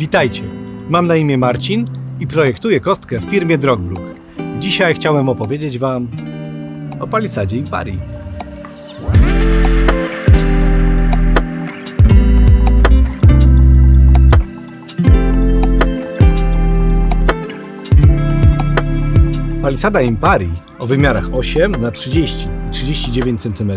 Witajcie, mam na imię Marcin i projektuję kostkę w firmie Drogbrook. Dzisiaj chciałem opowiedzieć Wam o palisadzie i pari. Palisada Impari o wymiarach 8 na 30 i 39 cm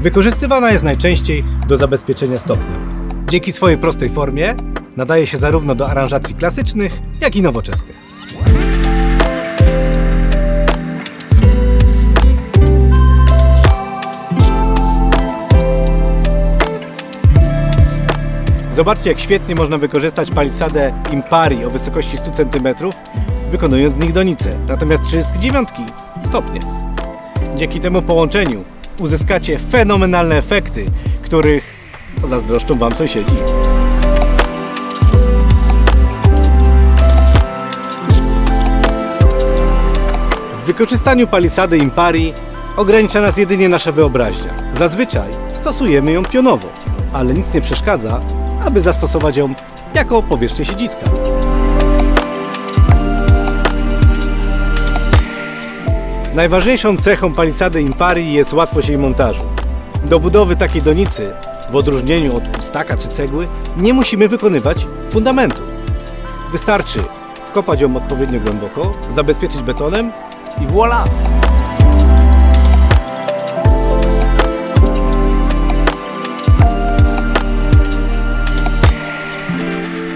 wykorzystywana jest najczęściej do zabezpieczenia stopnia. Dzięki swojej prostej formie nadaje się zarówno do aranżacji klasycznych, jak i nowoczesnych. Zobaczcie, jak świetnie można wykorzystać palisadę Impari o wysokości 100 cm, wykonując z nich donice, natomiast 39 stopnie. Dzięki temu połączeniu uzyskacie fenomenalne efekty, których zazdroszczą Wam sąsiedzi. Wykorzystaniu palisady Impari ogranicza nas jedynie nasza wyobraźnia. Zazwyczaj stosujemy ją pionowo, ale nic nie przeszkadza, aby zastosować ją jako powierzchnię siedziska. Najważniejszą cechą palisady Impari jest łatwość jej montażu. Do budowy takiej donicy, w odróżnieniu od pustaka czy cegły, nie musimy wykonywać fundamentu. Wystarczy wkopać ją odpowiednio głęboko, zabezpieczyć betonem i voilà!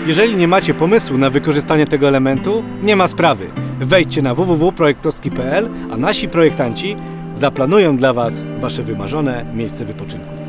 Jeżeli nie macie pomysłu na wykorzystanie tego elementu, nie ma sprawy. Wejdźcie na www.projektowski.pl, a nasi projektanci zaplanują dla Was Wasze wymarzone miejsce wypoczynku.